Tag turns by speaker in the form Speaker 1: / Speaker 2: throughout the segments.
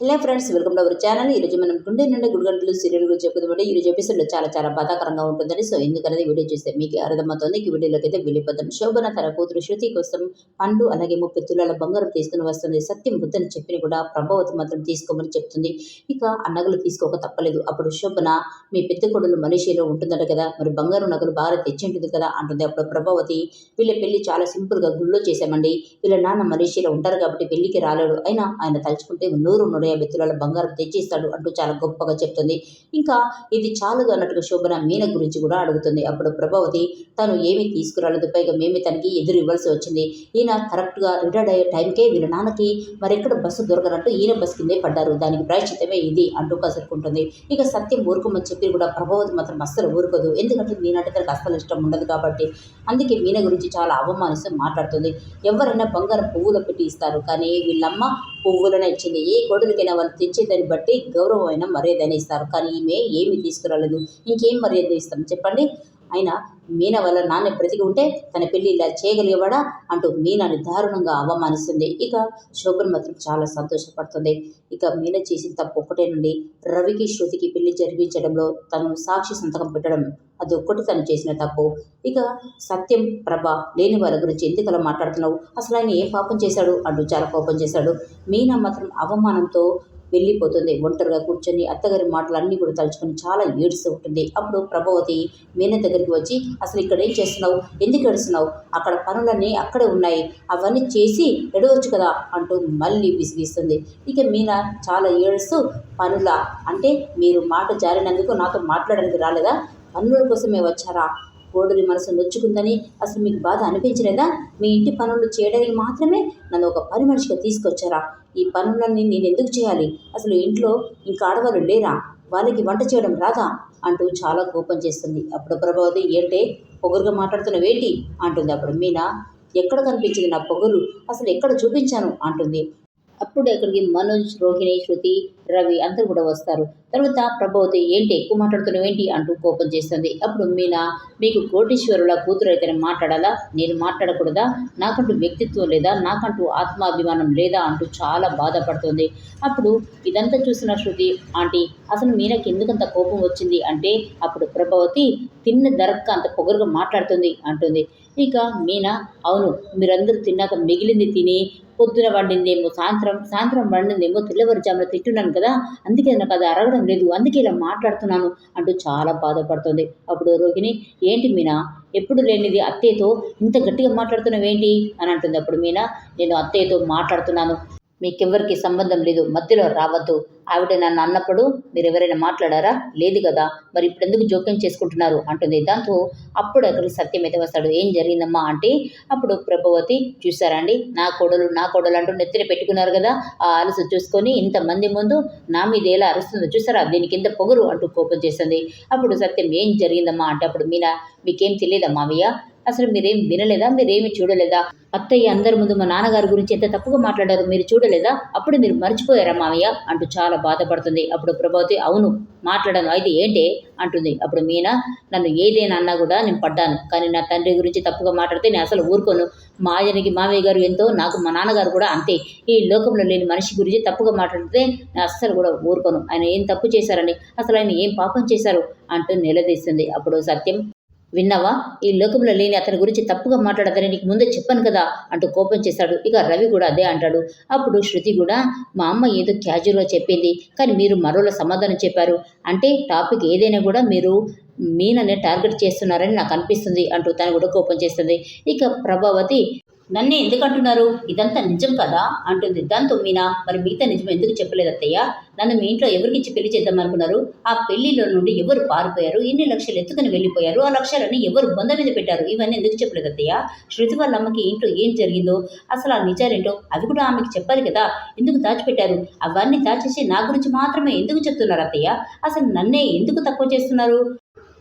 Speaker 1: Hello friends welcome to our channel. ఈరోజు మనం గుండె నుండి గుడిగంటలు సీరియల్ గురించి చెప్పుకుంటే ఈరోజు ఎపిసోడ్లో చాలా చాలా బాధాకరంగా ఉంటుందని. సో ఎందుకనేది వీడియో చూస్తే మీకు అర్థమవుతుంది. ఈ వీడియోలోకి అయితే వెళ్ళిపోతాం శోభన తన కూతురు శృతి కోసం పండు అలాగే ముప్పై తులాల బంగారం తీసుకుని వస్తుంది. సత్యం బుద్ధని చెప్పిన కూడా ప్రభావతి మాత్రం తీసుకోమని చెప్తుంది. ఇక ఆ నగలు తీసుకోక తప్పలేదు. అప్పుడు శోభన మీ పెద్ద కొడులు మలేషియాలో ఉంటుందట కదా మరి బంగారు నగలు బాగా తెచ్చి ఉంటుంది కదా అంటుంది. అప్పుడు ప్రభావతి వీళ్ళ పెళ్ళి చాలా సింపుల్గా గుళ్ళో చేశామండి. వీళ్ళ నాన్న మలేషియాలో ఉంటారు కాబట్టి పెళ్ళికి రాలేడు. అయినా ఆయన తలుచుకుంటే నూరు నూట యాభై తులాల బంగారం తెచ్చిస్తాడు అంటూ చాలా గొప్పగా చెప్తుంది. ఇంకా ఇది చాలదు అన్నట్టుగా శోభన మీన గురించి కూడా అడుగుతుంది. అప్పుడు ప్రభావతి తను ఏమీ తీసుకురాలేదు. పైగా మేమే తనకి ఎదురు ఇవ్వాల్సి వచ్చింది. ఈయన కరెక్ట్గా రిటైర్డ్ అయ్యే టైంకే వీళ్ళ నాన్నకి మరెక్కడ బస్సు దొరకనట్టు ఈయన బస్సు కిందే పడ్డారు. దానికి ప్రాయశ్చితమే ఇది అంటూ కసురుకుంటుంది. ఇక సత్యం ఊరుకోమని చెప్పి కూడా ప్రభావతి మాత్రం అస్సలు ఊరుకోదు. ఎందుకంటే మీనంటే తనకు అస్సలు ఇష్టం ఉండదు కాబట్టి. అందుకే మీన గురించి చాలా అవమానిస్తూ మాట్లాడుతుంది. ఎవరైనా బంగారం పువ్వులో పెట్టి ఇస్తారు. కానీ వీళ్ళమ్మ పువ్వులనే ఇచ్చింది. ఏ ఎవరికైనా వాళ్ళు తెచ్చేదాన్ని బట్టి గౌరవమైన మర్యాదనే ఇస్తారు. కానీ ఈమె ఏమి తీసుకురాలేదు ఇంకేం మర్యాద ఇస్తాం చెప్పండి. అయినా మీనా వల్ల నాన్న బ్రతికి ఉంటే తన పెళ్ళి ఇలా చేయగలిగేవాడా అంటూ మీనాని దారుణంగా అవమానిస్తుంది. ఇక శోభన్ మాత్రం చాలా సంతోషపడుతుంది. ఇక మీన చేసిన తప్పు ఒకటేనండి రవికి శృతికి పెళ్ళి జరిపించడంలో తను సాక్షి సంతకం పెట్టడం అది ఒక్కటి తను చేసిన తప్పు. ఇక సత్యం ప్రభ లేని వాళ్ళ గురించి ఎందుకు అలా మాట్లాడుతున్నావు? అసలు ఆయన ఏం పాపం చేశాడు? అంటూ చాలా కోపం చేశాడు. మీనా మాత్రం అవమానంతో వెళ్ళిపోతుంది. ఒంటరిగా కూర్చొని అత్తగారి మాటలు అన్నీ కూడా తలుచుకొని చాలా ఏడుస్తూ ఉంటుంది. అప్పుడు ప్రభావతి మీన దగ్గరికి వచ్చి అసలు ఇక్కడ ఏం చేస్తున్నావు? ఎందుకు ఏడుస్తున్నావు? అక్కడ పనులన్నీ అక్కడే ఉన్నాయి. అవన్నీ చేసి ఎడవచ్చు కదా అంటూ మళ్ళీ విసిగిస్తుంది. ఇక మీన చాలా ఏడుస్తూ పనుల? అంటే మీరు మాట జారినందుకు నాతో మాట్లాడడానికి రాలేదా? పనుల కోసమే వచ్చారా? కోడలి మనసు నొచ్చుకుందని అసలు మీకు బాధ అనిపించలేదా? మీ ఇంటి పనులు చేయడానికి మాత్రమే నన్ను ఒక పని మనిషిగా తీసుకొచ్చారా? ఈ పనులన్నీ నేను ఎందుకు చేయాలి? అసలు ఇంట్లో ఇంకా ఆడవాళ్ళు లేరా? వాళ్ళకి వంట చేయడం రాదా? అంటూ చాలా కోపం చేస్తుంది. అప్పుడు ప్రభావతి ఏంటే? పొగరుగా మాట్లాడుతున్నవేంటి అంటుంది అప్పుడు. మీనా ఎక్కడ కనిపించింది నా పొగరు? అసలు ఎక్కడ చూపించాను? అంటుంది. అప్పుడు అక్కడికి మనోజ్ రోహిణి శృతి రవి అందరూ కూడా వస్తారు. తర్వాత ప్రభావతి ఏంటి ఎక్కువ మాట్లాడుతున్నావు ఏంటి అంటూ కోపం చేస్తుంది. అప్పుడు మీనా మీకు కోటీశ్వరుల కూతురు అయితే మాట్లాడాలా? నేను మాట్లాడకూడదా? నాకంటూ వ్యక్తిత్వం లేదా? నాకంటూ ఆత్మాభిమానం లేదా? అంటూ చాలా బాధపడుతుంది. అప్పుడు ఇదంతా చూసిన శృతి ఆంటీ అసలు మీనాకి ఎందుకంత కోపం వచ్చింది? అంటే అప్పుడు ప్రభావతి తిన్న ధరకు అంత పొగరుగా మాట్లాడుతుంది అంటుంది. ఇక మీనా అవును మీరందరూ తిన్నాక మిగిలింది తిని పొద్దున వండిందేమో సాయంత్రం సాయంత్రం వండిందేమో తెల్లవారుజామున తిట్టున్నాను కదా అందుకే నాకు అది అరగడం లేదు అందుకే ఇలా మాట్లాడుతున్నాను అంటూ చాలా బాధపడుతుంది. అప్పుడు రోహిణి ఏంటి మీనా ఎప్పుడు లేనిది అత్తయ్యతో ఇంత గట్టిగా మాట్లాడుతున్నావేంటి? అని అంటుంది అప్పుడు మీనా నేను అత్తయ్యతో మాట్లాడుతున్నాను. మీకెవ్వరికి సంబంధం లేదు మధ్యలో రావద్దు. ఆవిడ నన్ను అన్నప్పుడు మీరు ఎవరైనా మాట్లాడారా? లేదు కదా. మరి ఇప్పుడు ఎందుకు జోక్యం చేసుకుంటున్నారు? అంటుంది. దాంతో అప్పుడు అక్కడికి సత్యం అయితే వస్తాడు. ఏం జరిగిందమ్మా అంటే అప్పుడు ప్రభావతి చూసారా అండి? నా కోడలు నా కోడలు అంటూ నెత్తిన పెట్టుకున్నారు కదా. ఆ అలసు చూసుకొని ఇంతమంది ముందు నా మీద ఎలా అరుస్తుందో చూసారా? దీని కింద పొగరు అంటూ కోపం చేస్తుంది అప్పుడు సత్యం ఏం జరిగిందమ్మా అంటే అప్పుడు మీనా మీకేం తెలియదా మావయ్య? అసలు మీరేం వినలేదా? మీరేమి చూడలేదా? అత్తయ్య అందరి ముందు మా నాన్నగారి గురించి ఎంత తప్పుగా మాట్లాడారు మీరు చూడలేదా? అప్పుడు మీరు మర్చిపోయారా మామయ్య? అంటూ చాలా బాధపడుతుంది. అప్పుడు ప్రభావతి అవును మాట్లాడాను. అయితే ఏంటే? అంటుంది. అప్పుడు మీనా నన్ను ఏదైనా అన్నా కూడా నేను పడ్డాను. కానీ నా తండ్రి గురించి తప్పుగా మాట్లాడితే నేను అసలు ఊరుకోను. మా ఆయనకి మామయ్య గారు ఎంతో నాకు మా నాన్నగారు కూడా అంతే. ఈ లోకంలో లేని మనిషి గురించి తప్పుగా మాట్లాడితే నేను అస్సలు కూడా ఊరుకోను. ఆయన ఏం తప్పు చేశారని అసలు ఆయన ఏం పాపం చేశారు? అంటూ నిలదీస్తుంది. అప్పుడు సత్యం విన్నావా? ఈ లోకంలో లేని అతని గురించి తప్పుగా మాట్లాడదని నీకు ముందే చెప్పాను కదా అంటూ కోపం చేశాడు ఇక రవి కూడా అదే అంటాడు. అప్పుడు శృతి కూడా మా అమ్మ ఏదో క్యాజువల్గా చెప్పింది కానీ మీరు మరోలా సమాధానం చెప్పారు. అంటే టాపిక్ ఏదైనా కూడా మీరు మీననే టార్గెట్ చేస్తున్నారని నాకు అనిపిస్తుంది అంటూ తను కూడా కోపం చేస్తుంది. ఇక ప్రభావతి నన్నే ఎందుకు అంటున్నారు ఇదంతా నిజం కదా? అంటుంది దాంతో మీనా మరి మిగతా నిజం ఎందుకు చెప్పలేదు అత్తయ్య? నన్ను మీ ఇంట్లో ఎవరికిచ్చి పెళ్ళి చేద్దాం అనుకున్నారు ఆ పెళ్ళిలో నుండి ఎవరు పారిపోయారు? ఎన్ని లక్షలు ఎత్తుకుని వెళ్ళిపోయారు? ఆ లక్షలన్నీ ఎవరు బొంద మీద పెట్టారు? ఇవన్నీ ఎందుకు చెప్పలేదు అత్తయ్య? శృతి వాళ్ళ అమ్మకి ఇంట్లో ఏం జరిగిందో? అసలు ఆ నిజాలేంటో? అవి కూడా ఆమెకి చెప్పాలి కదా? ఎందుకు దాచిపెట్టారు? అవన్నీ దాచేసి నా గురించి మాత్రమే ఎందుకు చెప్తున్నారు అత్తయ్య? అసలు నన్నే ఎందుకు తక్కువ చేస్తున్నారు?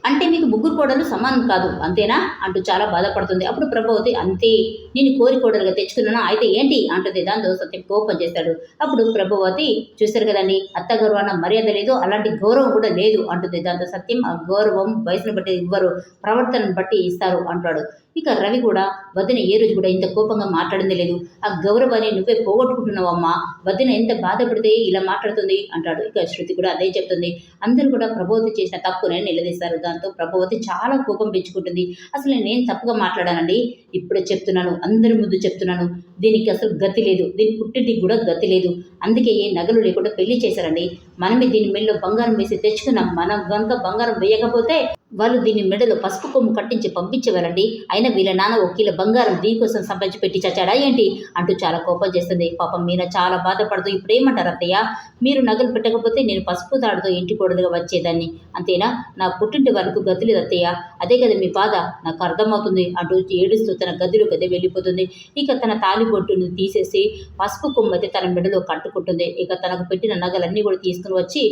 Speaker 1: అంటే మీకు ముగ్గురు కోడలు సమానం కాదు అంతేనా? అంటూ చాలా బాధపడుతుంది. అప్పుడు ప్రభావతి అంతే నేను కోరి కోడలుగా తెచ్చుకున్నానా? అయితే ఏంటి? అంటుంది. దాంతో సత్యం కోపం చేస్తాడు. అప్పుడు ప్రభావతి చూశారు కదండి అత్తగారు అన్న మర్యాద లేదు అలాంటి గౌరవం కూడా లేదు అంటుంది. దాంతో సత్యం ఆ గౌరవం వయసును బట్టి ఇవ్వరు ప్రవర్తనను బట్టి ఇస్తారు అంటాడు. ఇక రవి కూడా వదిన ఏ రోజు కూడా ఇంత కోపంగా మాట్లాడింది లేదు. ఆ గౌరవాన్ని నువ్వే పోగొట్టుకుంటున్నావమ్మా. వదిన ఎంత బాధపడితే ఇలా మాట్లాడుతుంది అంటాడు. ఇక శృతి కూడా అదే చెప్తుంది. అందరూ కూడా ప్రభావతి చేసిన తప్పునే నిలదీస్తారు దాంతో ప్రభావతి చాలా కోపం పెంచుకుంటుంది. అసలు నేను తప్పుగా మాట్లాడానండి? ఇప్పుడే చెప్తున్నాను. అందరి ముందు చెప్తున్నాను. దీనికి అసలు గతి లేదు. దీని పుట్టింటికి కూడా గతి లేదు. అందుకే ఏ నగలు లేకుండా పెళ్ళి చేశారండి. మనమే దీని మెడలో బంగారం వేసి తెచ్చుకున్నాం. మనం గనుక బంగారం వేయకపోతే వాళ్ళు దీని మెడలో పసుపు కొమ్ము కట్టించి పంపించేవారండి. అయినా వీళ్ళ నాన్న ఒక కిలో బంగారం దీనికోసం సంపాదించి పెట్టి చచ్చాడా ఏంటి? అంటూ చాలా కోపం చేస్తుంది. పాపం మీనా చాలా బాధపడుతూ ఇప్పుడు ఏమంటారు అత్తయ్య? మీరు నగలు పెట్టకపోతే నేను పసుపు తాడుతో ఇంటి కొడదుగా వచ్చేదాన్ని. అంతేనా? నా పుట్టింటి వరకు గతులేదు అత్తయ్య. అదే కదా మీ బాధ. నాకు అర్థమవుతుంది అంటూ ఏడుస్తూ తన గదిలో గదే వెళ్ళిపోతుంది. ఇక తన తాలిబొట్టును తీసేసి పసుపు కొమ్మతి తన మెడలో కట్టుకుంటుంది ఇక తనకు పెట్టిన నగలన్నీ కూడా తీసుకుని వచ్చి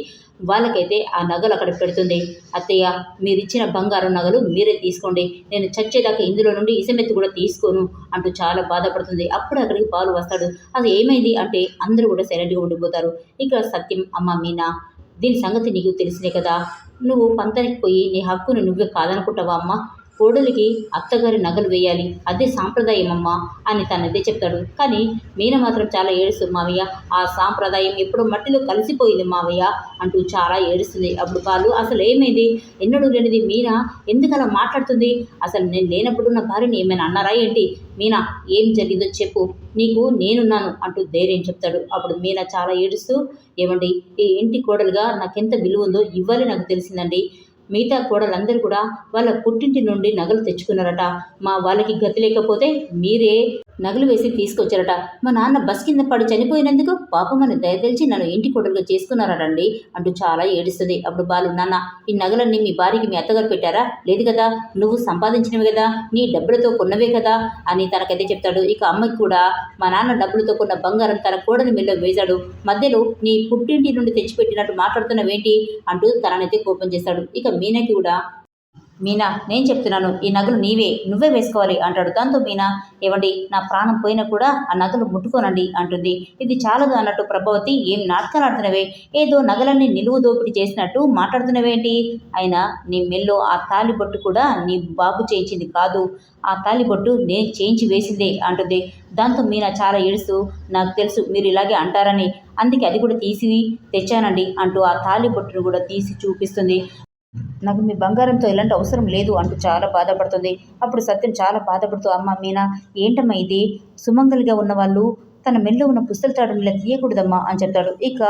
Speaker 1: వాళ్ళకైతే ఆ నగలు అక్కడ పెడుతుంది. అత్తయ్య మీరిచ్చిన బంగారం నగలు మీరే తీసుకోండి. నేను చచ్చేదాకా ఇందులో నుండి ఇసమెత్తి కూడా తీసుకోను అంటూ చాలా బాధపడుతుంది. అప్పుడు అక్కడికి బాలు వస్తాడు. అది ఏమైంది అంటే అందరూ కూడా సైలెంట్గా ఉండిపోతారు. ఇక్కడ సత్యం అమ్మ మీనా దీని సంగతి నీకు తెలిసినే కదా. నువ్వు పంతానికి పోయి నీ హక్కును నువ్వే కాదనుకుంటావా అమ్మ? కోడలికి అత్తగారి నగలు వేయాలి. అదే సాంప్రదాయం అమ్మా అని తనదే చెప్తాడు. కానీ మీన మాత్రం చాలా ఏడుస్తుంది మావయ్య ఆ సాంప్రదాయం ఎప్పుడో మట్టిలో కలిసిపోయింది మావయ్య అంటూ చాలా ఏడుస్తుంది. అప్పుడు వాళ్ళు అసలు ఏమైంది? ఎన్నడూ లేనిది మీనా ఎందుకు అలా మాట్లాడుతుంది? అసలు నేను లేనప్పుడు నా భార్యని ఏమైనా అన్నారా ఏంటి? మీనా ఏం జరిగిందో చెప్పు. నీకు నేనున్నాను అంటూ ధైర్యం చెప్తాడు. అప్పుడు మీనా చాలా ఏడుస్తూ ఏమండి ఈ ఇంటి కోడలుగా నాకెంత విలువ ఉందో ఇవ్వాలి నాకు తెలిసిందండి. మిగతా కోడలందరూ కూడా వాళ్ళ పుట్టింటి నుండి నగలు తెచ్చుకున్నారట. మా వాళ్ళకి గతి లేకపోతే మీరే నగలు వేసి తీసుకొచ్చారట. మా నాన్న బస్ కింద పడి చనిపోయినందుకు పాపమని దయతెలిచి నన్ను ఇంటి కొడులుగా చేసుకున్నారటండి అంటూ చాలా ఏడుస్తుంది అప్పుడు బాలు. నాన్న ఈ నగలన్నీ మీ భార్యకి మీ అత్తగారు పెట్టారా? లేదు కదా నువ్వు సంపాదించినవి కదా నీ డబ్బులతో కొన్నవే కదా అని తనకైతే చెప్తాడు. ఇక అమ్మకి కూడా మా నాన్న డబ్బులతో కొన్న బంగారం తన కోడలి మెల్లో వేశాడు. మధ్యలో నీ పుట్టింటి నుండి తెచ్చిపెట్టినట్టు మాట్లాడుతున్నావేంటి? అంటూ తననైతే కోపం చేస్తాడు. ఇక మీనాకి కూడా మీనా నేను చెప్తున్నాను ఈ నగలు నీవే నువ్వే వేసుకోవాలి అంటాడు. దాంతో మీనా ఏమండి నా ప్రాణం పోయినా కూడా ఆ నగలు ముట్టుకోనండి అంటుంది. ఇది చాలదు అన్నట్టు ప్రభావతి ఏం నాటకాలు ఆడుతున్నవే? ఏదో నగలన్నీ నిలువు దోపిడీ చేసినట్టు మాట్లాడుతున్నవేంటి అయినా నీ మెల్లో ఆ తాలిబొట్టు కూడా నీ బాబు చేయించింది కాదు. ఆ తాలిబొట్టు నేను చేయించి వేసిందే అంటుంది. దాంతో మీనా చాలా ఏడుస్తూ నాకు తెలుసు మీరు ఇలాగే అంటారని. అందుకే అది కూడా తీసి తెచ్చానండి అంటూ ఆ తాలిబొట్టును కూడా తీసి చూపిస్తుంది. నాకు మీ బంగారంతో ఎలాంటి అవసరం లేదు అంటూ చాలా బాధపడుతుంది. అప్పుడు సత్యం చాలా బాధపడుతూ అమ్మ మీనా ఏంటమ్మా ఇది? సుమంగలిగా ఉన్న వాళ్ళు తన మెల్లో ఉన్న పుస్తల తాడుని ఇలా తీయకూడదమ్మా అని చెప్తాడు. ఇక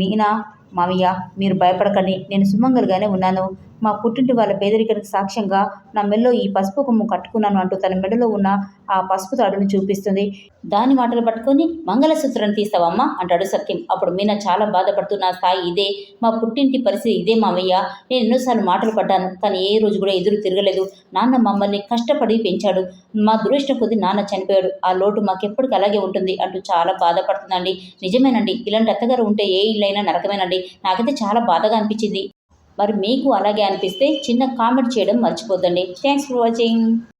Speaker 1: మీనా మామయ్య మీరు భయపడకండి. నేను సుమంగలిగానే ఉన్నాను. మా పుట్టింటి వాళ్ళ పేదరికానికి సాక్ష్యంగా నా మెల్లో ఈ పసుపు కొమ్ము కట్టుకున్నాను అంటూ తన మెడలో ఉన్న ఆ పసుపు తాడుని చూపిస్తుంది. దాని మాటలు పట్టుకొని మంగళసూత్రాన్ని తీస్తావమ్మా అంటాడు సత్యం అప్పుడు మీనా చాలా బాధపడుతూ నా స్థాయి ఇదే మా పుట్టింటి పరిస్థితి ఇదే మావయ్య. నేను ఎన్నోసార్లు మాటలు పడ్డాను కానీ ఏ రోజు కూడా ఎదురు తిరగలేదు. నాన్న మమ్మల్ని కష్టపడి పెంచాడు. మా దురదృష్టం కొద్ది నాన్న చనిపోయాడు. ఆ లోటు మాకెప్పటికీ అలాగే ఉంటుంది అంటూ చాలా బాధపడుతుందండి. నిజమేనండి ఇలాంటి అత్తగారు ఉంటే ఏ ఇల్లైనా నరకమేనండి. నాకైతే చాలా బాధగా అనిపించింది. మరి మీకు అలాగే అనిపిస్తే చిన్న కామెంట్ చేయడం మర్చిపోద్దండి. Thanks for watching